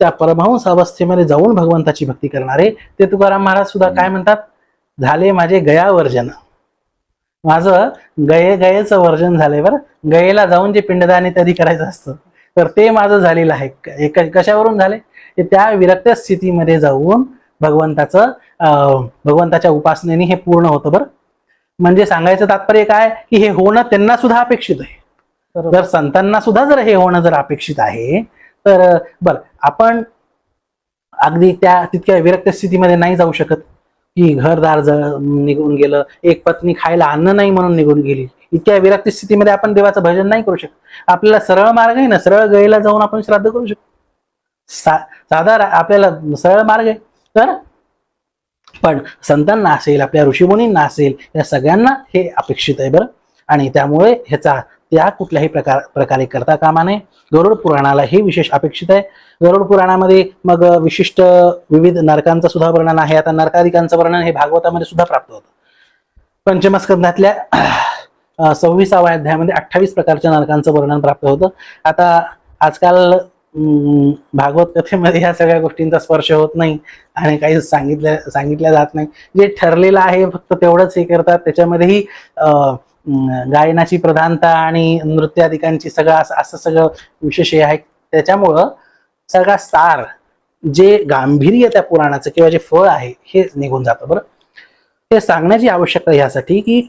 त्या परमहंस अवस्थेमध्ये जाऊन भगवंताची भक्ती करणारे ते तुकाराम महाराज सुद्धा काय म्हणतात? झाले माझे गया वर्जन. माझं गये गयेचं वर्जन झालंय बरं. गयेला जाऊन जे पिंडदान इत्यादी करायचं असतं. तर ते माझं झालेलं आहे. क- कशावरून झाले ते त्या विरक्त स्थितीमध्ये जाऊन भगवंताचं अं, भगवंताच्या उपासनेने हे पूर्ण होतं बरं. म्हणजे सांगायचं तात्पर्य काय? की हे होणं त्यांना सुद्धा अपेक्षित आहे. जर संतांना सुद्धा जर हे होणं जर अपेक्षित आहे तर बर. आपण अगदी त्या तितक्या विरक्त स्थितीमध्ये नाही जाऊ शकत. की घरदार निघून गेलं एक पत्नी खायला अन्न नाही म्हणून निघून गेली. इतक्या विरक्त स्थितीमध्ये आपण देवाचं भजन नाही करू शकत. आपल्याला सरळ मार्ग आहे ना सरळ गळीला जाऊन आपण श्राद्ध करू शकतो. सा- साधा आपल्याला सरळ मार्ग आहे. तर पण संतांना असेल आपल्या ऋषीमुनींना असेल या सगळ्यांना हे अपेक्षित आहे बरं. आणि त्यामुळे ह्याचा त्या कुठल्याही प्रकार प्रकारे करता कामा नये. गरुड पुराणाला हे विशेष अपेक्षित आहे. गरुड पुराणामध्ये मग विशिष्ट विविध नरकांचं सुद्धा वर्णन आहे. आता नरकादिकांचं वर्णन हे भागवतामध्ये सुद्धा प्राप्त होतं. पंचमस्कंधातल्या सव्वीसाव्या अध्यायामध्ये अठ्ठावीस प्रकारच्या नरकांचं वर्णन प्राप्त होतं. आता आजकाल भागवत कथेमध्ये ह्या सगळ्या गोष्टींचा स्पर्श होत नाही आणि काही सांगितल्या सांगितल्या जात नाही. जे ठरलेलं आहे फक्त तेवढंच हे करतात. त्याच्यामध्येही अं, गायनाची प्रधानता आणि नृत्यादिकांची सगळं असं असं सगळं विशेष हे आहे. त्याच्यामुळं सगळा सार जे गांभीर्य त्या पुराणाचं किंवा जे फळ आहे हे निघून जातं बरं. हे सांगण्याची आवश्यकता ह्यासाठी की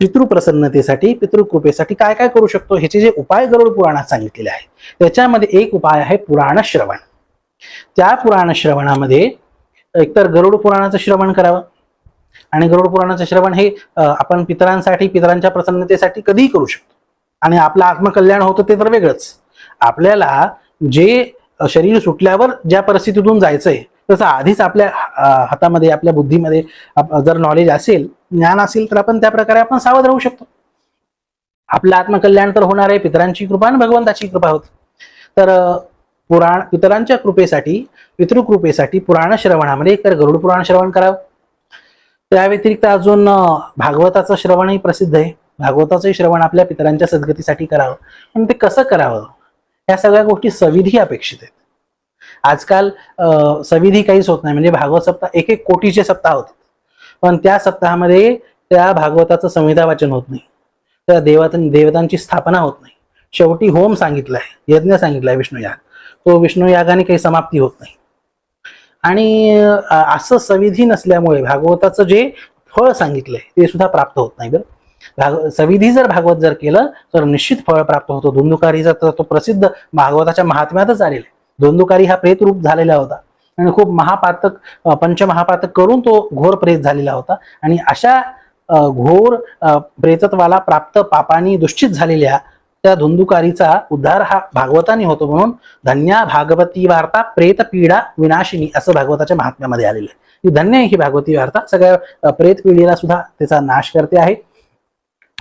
पितृप्रसन्नतेसाठी पितृकृपेसाठी काय काय करू शकतो? ह्याचे जे उपाय गरुड पुराणात सांगितलेले आहे. त्याच्यामध्ये एक उपाय आहे पुराण श्रवण. त्या पुराण श्रवणामध्ये एकतर गरुड पुराणाचं श्रवण करावं आणि गरुड पुराणाचं श्रवण हे आपण पितरांसाठी पितरांच्या प्रसन्नतेसाठी कधीही करू शकतो. आणि आपलं आत्मकल्याण होतं ते तर वेगळंच. आपल्याला जे शरीर सुटल्यावर ज्या परिस्थितीतून जायचंय तसं आधीच आपल्या हातामध्ये आपल्या बुद्धीमध्ये जर नॉलेज असेल ज्ञान असेल तर आपण त्या प्रकारे आपण सावध राहू शकतो. आपलं आत्मकल्याण तर होणार आहे पितरांची कृपा आणि भगवंताची कृपा होती. तर पुराण पितरांच्या कृपेसाठी पितृकृपेसाठी पुराण श्रवणामध्ये एक तर गरुड पुराण श्रवण करावं. त्या व्यतिरिक्त अजून भागवताचं श्रवणही प्रसिद्ध आहे. भागवताचंही श्रवण आपल्या पितरांच्या सद्गतीसाठी करावं. पण ते कसं करावं? या सगळ्या गोष्टी सविधी अपेक्षित आहेत. आजकाल अं, सविधी काहीच होत नाही. म्हणजे भागवत सप्ताह एक एक कोटीचे सप्ताह होतात. पण त्या सप्ताहामध्ये त्या भागवताचं संविधा वाचन होत नाही. त्या देवता देवतांची स्थापना होत नाही. शेवटी होम सांगितलाय यज्ञ सांगितलाय विष्णुयाग. तो विष्णू यागाने काही समाप्ती होत नाही. आणि असं सविधी नसल्यामुळे भागवताचं जे फळ सांगितलंय ते सुद्धा प्राप्त होत नाही बरं. भाग सविधी जर भागवत जर केलं तर निश्चित फळ प्राप्त होतो. धुंदुकारीचा तर तो प्रसिद्ध भागवताच्या महात्म्यातच आलेला आहे. धुंदुकारी हा प्रेतरूप झालेला होता. आणि खूप महापातक पंचमहापातक करून तो घोर प्रेत झालेला होता. आणि अशा घोर प्रेतत्वाला प्राप्त पापानी दुश्चित झालेल्या त्या धुंदुकारीचा उद्धार हा भागवताने होतो म्हणून धन्या भागवती वार्ता प्रेत पीडा विनाशिनी असं भागवताच्या महात्म्यामध्ये आलेलं आहे. धन्य आहे ही भागवती वार्ता. सगळ्या प्रेत पिढीला सुद्धा त्याचा नाश करते आहे.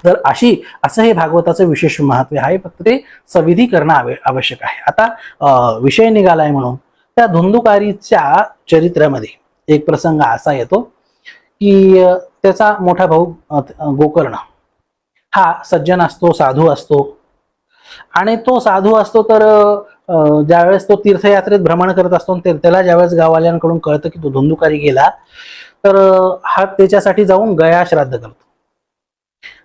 तर अशी असं हे भागवताचं विशेष महत्त्व आहे. फक्त ते सविधी करणं आवश्यक आहे. आता अं, विषय निघालाय म्हणून त्या धुंदुकारीच्या चरित्रामध्ये एक प्रसंग असा येतो की त्याचा मोठा भाऊ गोकर्ण हा सज्जन असतो साधू असतो. आणि तो साधू असतो तर ज्यावेळेस तो तीर्थयात्रेत भ्रमण करत असतो त्याला ज्यावेळेस गाववाल्यांकडून कळतं की तो धुंदुकारी गेला तर हा त्याच्यासाठी जाऊन गया श्राद्ध करतो.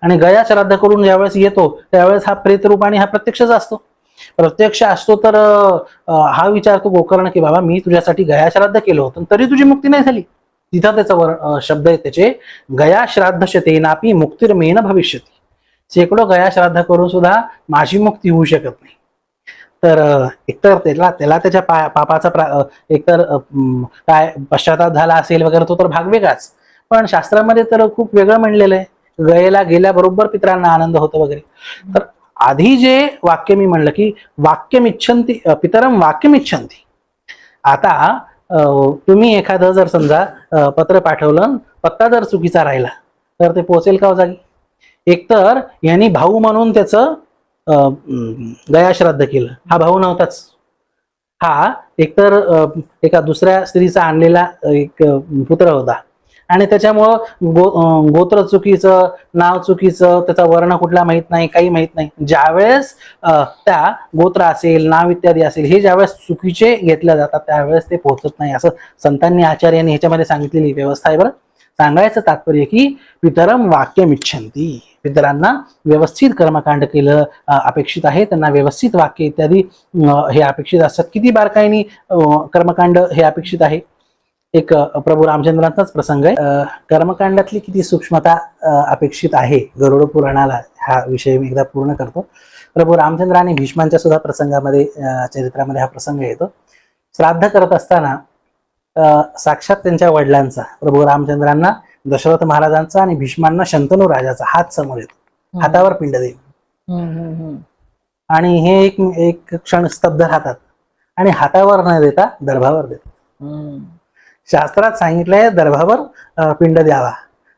आणि गया श्राद्ध करून ज्यावेळेस येतो त्यावेळेस हा प्रेतरूप आणि हा प्रत्यक्षच असतो. प्रत्यक्ष असतो तर हा हा विचारतो गोकर्ण की बाबा मी तुझ्यासाठी गया श्राद्ध केलं होतं तरी तुझी मुक्ती नाही झाली. तिथं त्याचा वर शब्द आहे त्याचे गया श्राद्ध शतेनापी मुक्तिर्मेन भविष्यती. शेकडो गया श्राद्ध करून सुद्धा माझी मुक्ती होऊ शकत नाही. तर एकतर त्याला त्याला त्याच्या पा पापाचा एकतर काय पश्चाताप झाला असेल वगैरे तो तर भाग वेगळाच. पण शास्त्रामध्ये तर खूप वेगळं म्हणलेलं आहे. गयेला गेल्याबरोबर पितरांना आनंद होतो वगैरे. तर आधी जे वाक्य मी म्हणलं की वाक्यम इच्छंती पितरम वाक्यम इच्छंती आता तुम्ही एखादं जर समजा पत्र पाठवलं पत्ता जर चुकीचा राहिला तर ते पोहोचेल का हो जागी? एकतर यांनी भाऊ म्हणून त्याचं अं, गयाश्राद्ध केलं. हा भाऊ नव्हताच. हा एकतर एका दुसऱ्या स्त्रीचा आणलेला एक पुत्र होता. आणि त्याच्यामुळं गो गोत्र चुकीचं नाव चुकीचं त्याचा वर्ण कुठला माहीत नाही काही माहीत नाही. ज्यावेळेस त्या गोत्र असेल नाव इत्यादी असेल हे ज्यावेळेस चुकीचे घेतल्या जातात त्यावेळेस ते पोहोचत नाही. असं संतांनी आचार्यांनी ह्याच्यामध्ये सांगितलेली व्यवस्था आहे बरं. सांगायचं तात्पर्य की पितरम वाक्यम इच्छन्ती पितरांना व्यवस्थित कर्मकांड केलं अपेक्षित आहे. त्यांना व्यवस्थित वाक्य इत्यादी हे अपेक्षित असतात. किती बारकाईनी कर्मकांड हे अपेक्षित आहे? एक प्रभू रामचंद्रांचाच प्रसंग आहे. कर्मकांडातली किती सूक्ष्मता अपेक्षित आहे? गरुड पुराणाला हा विषय मी एकदा पूर्ण करतो. प्रभू रामचंद्र आणि भीष्मांच्या सुद्धा प्रसंगामध्ये चरित्रामध्ये हा प्रसंग येतो. श्राद्ध करत असताना साक्षात त्यांच्या वडिलांचा प्रभू रामचंद्रांना दशरथ महाराजांचा आणि भीष्मांना शंतनू राजाचा हात समोर येतो. हातावर पिंड हम्म. आणि हे एक एक क्षण स्तब्ध राहतात. आणि हातावर न देता दर्भावर देतात. शास्त्रात सांगितलंय दर्भावर पिंड द्यावा.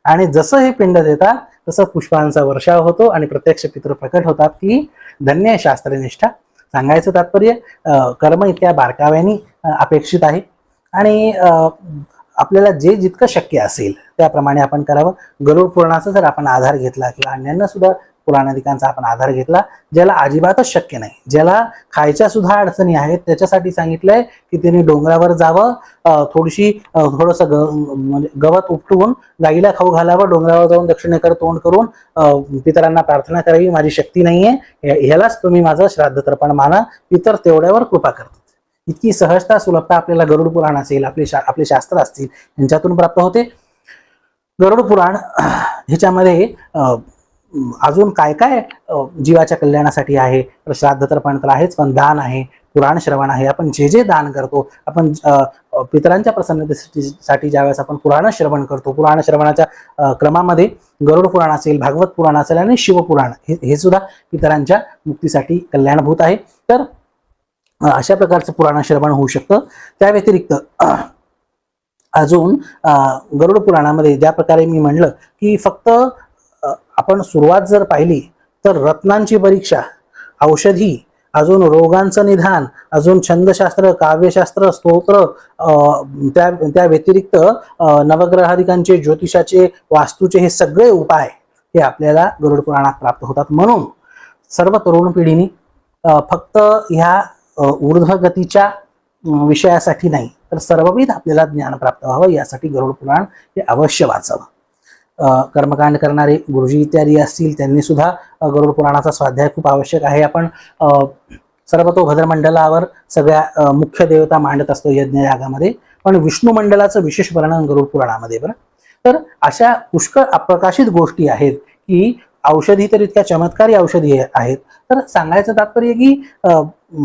आणि जसं हे पिंड देतात तसं पुष्पांचा वर्षाव होतो आणि प्रत्यक्ष पितृ प्रकट होतात की धन्य आहे शास्त्रनिष्ठा सांगायचं तात्पर्य कर्म इतक्या बारकाव्यानी अपेक्षित आहे. आणि आपल्याला जे जितकं शक्य असेल त्याप्रमाणे आपण करावं. गरुड पुराणाचा जर आपण आधार घेतला किंवा अन्यांना सुद्धा पुराणाधिकांचा आपण आधार घेतला ज्याला अजिबातच शक्य नाही ज्याला खायच्या सुद्धा अडचणी आहेत त्याच्यासाठी सांगितलंय की त्याने डोंगरावर जावं थोडीशी थोडंसं ग म्हणजे गवत उपटवून गाईला खाऊ घालावं डोंगरावर जाऊन दक्षिणेकडे तोंड करून पितरांना प्रार्थना करावी माझी शक्ती नाहीये ह्यालाच तुम्ही माझं श्राद्ध तर्पण माना पितर तेवढ्यावर कृपा करतात इतकी सहजता सुलभता आपल्याला गरुड पुराण असेल आपले शा आपले शास्त्र असतील यांच्यातून प्राप्त होते. गरुड पुराण ह्याच्यामध्ये अं, अजून काय काय जीवाच्या कल्याणासाठी आहे? तर श्राद्ध तर्पण तर आहेच पण दान आहे पुराण श्रवण आहे आपण जे जे दान करतो आपण अं, पितरांच्या प्रसन्नतेसाठी साठी ज्यावेळेस आपण पुराण श्रवण करतो पुराण श्रवणाच्या क्रमामध्ये गरुड पुराण असेल भागवत पुराण असेल आणि शिवपुराण हे हे सुद्धा पितरांच्या मुक्तीसाठी कल्याणभूत आहे. तर अशा प्रकारचं पुराण श्रवण होऊ शकतं. त्या व्यतिरिक्त अजून अं, गरुड पुराणामध्ये ज्या प्रकारे मी म्हणलं की फक्त आपण सुरुवात जर पाहिली तर रत्नांची परीक्षा औषधी अजून रोगांचं निधान अजून छंदशास्त्र काव्यशास्त्र स्तोत्र अं, त्या त्या व्यतिरिक्त नवग्रहाधिकांचे ज्योतिषाचे वास्तूचे हे सगळे उपाय हे आपल्याला गरुड पुराणात प्राप्त होतात. म्हणून सर्व तरुण पिढीने फक्त ह्या ऊर्ध्वगतीच्या विषयासाठी नाही तर सर्वविध आपल्याला ज्ञान प्राप्त व्हावं यासाठी गरुड पुराण हे अवश्य वाचावं. कर्मकांड करणारे गुरुजी इत्यादी असतील त्यांनी सुद्धा गरुड पुराणाचा स्वाध्याय खूप आवश्यक आहे. आपण अं, सर्वतोभद्र भद्रमंडलावर सगळ्या मुख्य देवता मांडत असतो यज्ञ यागामध्ये पण विष्णू मंडलाचं विशेष वर्णन गरुड पुराणामध्ये बरं. तर अशा पुष्कळ अप्रकाशित गोष्टी आहेत की औषधी तर इतक्या चमत्कारी औषधी आहेत. तर सांगायचं तात्पर्य की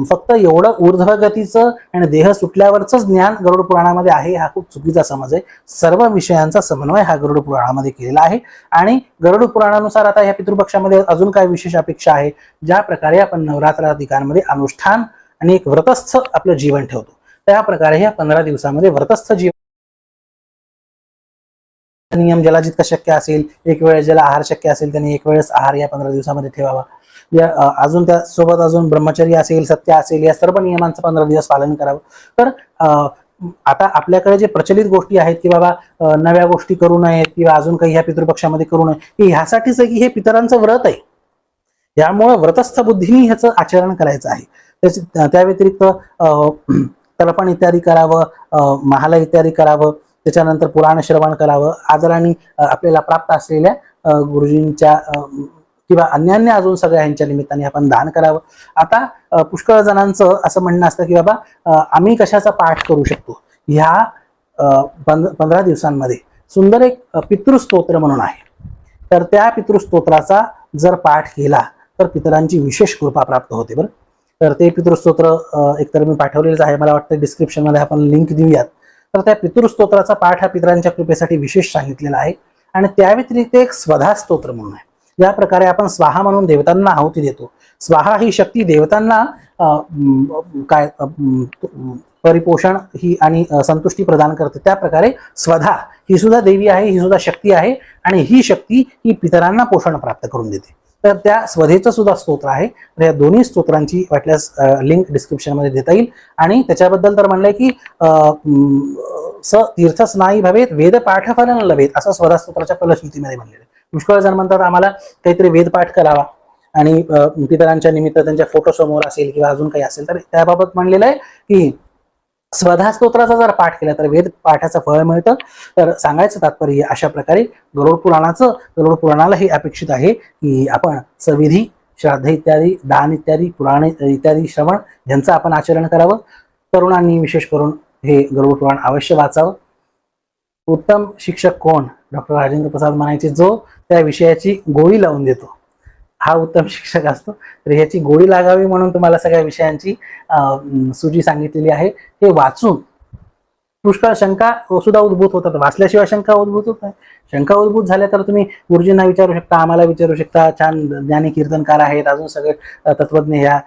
फक्त एवढं ऊर्ध्वगतीचं आणि देह सुटल्यावरच ज्ञान गरुड पुराणामध्ये आहे हा खूप चुकीचा समज आहे. सर्व विषयांचा समन्वय हा गरुड पुराणामध्ये केलेला आहे. आणि गरुड पुराणानुसार आता या पितृपक्षामध्ये अजून काय विशेष अपेक्षा आहे? ज्या प्रकारे आपण नवरात्राधिकांमध्ये अनुष्ठान आणि एक व्रतस्थ आपलं जीवन ठेवतो. त्या प्रकारे या पंधरा दिवसामध्ये व्रतस्थ जीवन नियम ज्याला जितकं शक्य असेल एक वेळेस ज्याला आहार शक्य असेल त्यांनी एक वेळेस आहार या पंधरा दिवसामध्ये ठेवावा. या अजून त्या सोबत अजून ब्रह्मचर्य असेल सत्य असेल या सर्व नियमांचं पंधरा दिवस पालन करावं. तर आता आपल्याकडे जे प्रचलित गोष्टी आहेत की बाबा नव्या गोष्टी करू नयेत किंवा अजून काही ह्या पितृपक्षामध्ये करू नये ह्यासाठीच की हे पितरांचं व्रत आहे. यामुळे व्रतस्थ बुद्धीने ह्याचं आचरण करायचं आहे. त्या व्यतिरिक्त तर्पण इत्यादी करावं महाला इत्यादी करावं त्याच्यानंतर पुराण श्रवण करावं आदराने आपल्याला प्राप्त असलेल्या गुरुजींच्या किंवा अन्यान्य अजून सगळ्या ह्यांच्या निमित्ताने आपण दान करावं. आता पुष्कळ जणांचं असं म्हणणं असतं की बाबा आम्ही कशाचा पाठ करू शकतो? ह्या पंधरा दिवसांमध्ये सुंदर एक पितृस्तोत्र म्हणून आहे. तर त्या पितृस्तोत्राचा जर पाठ केला तर पितरांची विशेष कृपा प्राप्त होते बरं. तर ते पितृस्तोत्र एकतर मी पाठवलेलंच आहे. मला वाटतं डिस्क्रिप्शनमध्ये आपण लिंक देऊयात. तर त्या पितृस्तोत्राचा पाठ हा पितरांच्या कृपेसाठी विशेष सांगितलेला आहे. आणि त्या व्यतिरिक्त एक स्वधा स्तोत्र म्हणून आहे. या प्रकारे आपण स्वाहा म्हणून देवतांना आहुती देतो. स्वाहा ही शक्ती देवतांना काय परिपोषण ही आणि संतुष्टी प्रदान करते. त्या प्रकारे स्वधा ही सुद्धा देवी आहे ही सुद्धा शक्ती आहे आणि ही शक्ती ही पितरांना पोषण प्राप्त करून देते. तर त्या स्वधेचं सुद्धा स्तोत्र आहे. तर या दोन्ही स्तोत्रांची वाटल्यास लिंक डिस्क्रिप्शनमध्ये देता येईल. आणि त्याच्याबद्दल तर म्हणलंय की स तीर्थ स्नायी भवेत वेद पाठफलन लभेत असं स्वधा स्तोत्राच्या फलश्रुतीमध्ये म्हणलेलं आहे. पुष्कळ जण म्हणतात आम्हाला काहीतरी वेदपाठ करावा. आणि पितरांच्या निमित्त त्यांच्या फोटो समोर असेल किंवा अजून काही असेल तर त्याबाबत म्हणलेलं आहे की स्वधा स्तोत्राचा जर पाठ केला तर वेद पाठाचं फळ मिळतं. तर सांगायचं तात्पर्य अशा प्रकारे गरुड पुराणाचं गरुड पुराणाला हे अपेक्षित आहे की आपण सविधी श्राद्ध इत्यादी दान इत्यादी पुराणे इत्यादी श्रवण यांचं आपण आचरण करावं. तरुणांनी विशेष करून हे गरुड पुराण अवश्य वाचावं. उत्तम शिक्षक कोण? डॉक्टर राजेंद्र प्रसाद म्हणायचे जो त्या विषयाची गोळी लावून देतो. हा उत्तम शिक्षक असतो. तर ह्याची गोळी लागावी म्हणून तुम्हाला सगळ्या विषयांची अं, सूची सांगितलेली आहे. हे वाचून पुष्कळ शंका सुद्धा उद्भूत होतात. वाचल्याशिवाय शंका उद्भूत होत नाही. शंका उद्भूत झाल्या तर तुम्ही गुरुजींना विचारू शकता आम्हाला विचारू शकता. छान ज्ञानी कीर्तनकार आहेत अजून सगळे तत्वज्ञ ह्या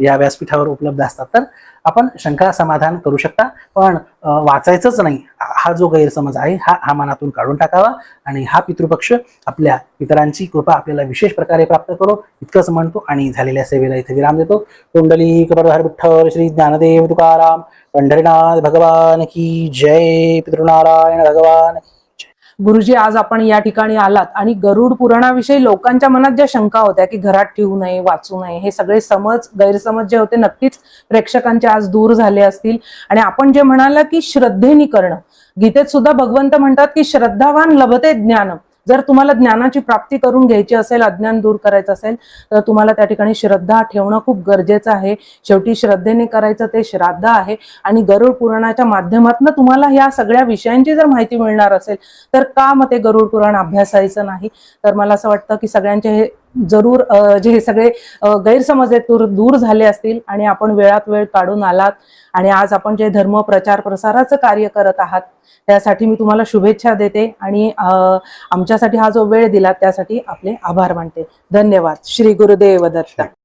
या व्यासपीठावर उपलब्ध असतात. तर आपण शंका समाधान करू शकता पण वाचायचंच नाही. हा जो गैरसमज आहे हा हा मनातून काढून टाकावा आणि हा पितृपक्ष आपल्या पितरांची कृपा आपल्याला विशेष प्रकारे प्राप्त करो इतकंच म्हणतो आणि झालेल्या सेवेला इथे विराम देतो. कुंडली कबरहर विठ्ठल श्री ज्ञानदेव तुकाराम पंढरीनाथ भगवान की जय पितृनारायण भगवान की गुरुजी आज आपण या ठिकाणी आलात आणि गरुड पुराणाविषयी लोकांच्या मनात ज्या शंका होत्या की घरात ठेवू नये वाचू नये हे सगळे समज गैरसमज जे होते नक्कीच प्रेक्षकांचे आज दूर झाले असतील. आणि आपण जे म्हणाला की श्रद्धेनी करणं गीतेत सुद्धा भगवंत म्हणतात की श्रद्धावान लभते ज्ञान जर तुम्हाला ज्ञानाची प्राप्ती करून घ्यायची असेल अज्ञान दूर करायचं असेल तर तुम्हाला त्या ठिकाणी श्रद्धा ठेवणं खूप गरजेचं आहे. शेवटी श्रद्धेने करायचं ते श्राद्ध आहे. आणि गरुड पुराणाच्या माध्यमातून तुम्हाला ह्या सगळ्या विषयांची जर माहिती मिळणार असेल तर का मग ते गरुड पुराण अभ्यासायचं नाही? तर मला असं वाटतं की सगळ्यांचे हे जरूर जे हे सगळे गैरसमज आहेत दूर दूर झाले असतील आणि आपण वेळात वेळ काढून आलात आणि आज आपण जे धर्म प्रचार प्रसाराचं कार्य करत आहात त्यासाठी मी तुम्हाला शुभेच्छा देते आणि आमच्यासाठी हा जो वेळ दिला त्यासाठी आपले आभार मानते. धन्यवाद. श्री गुरुदेव दत्त.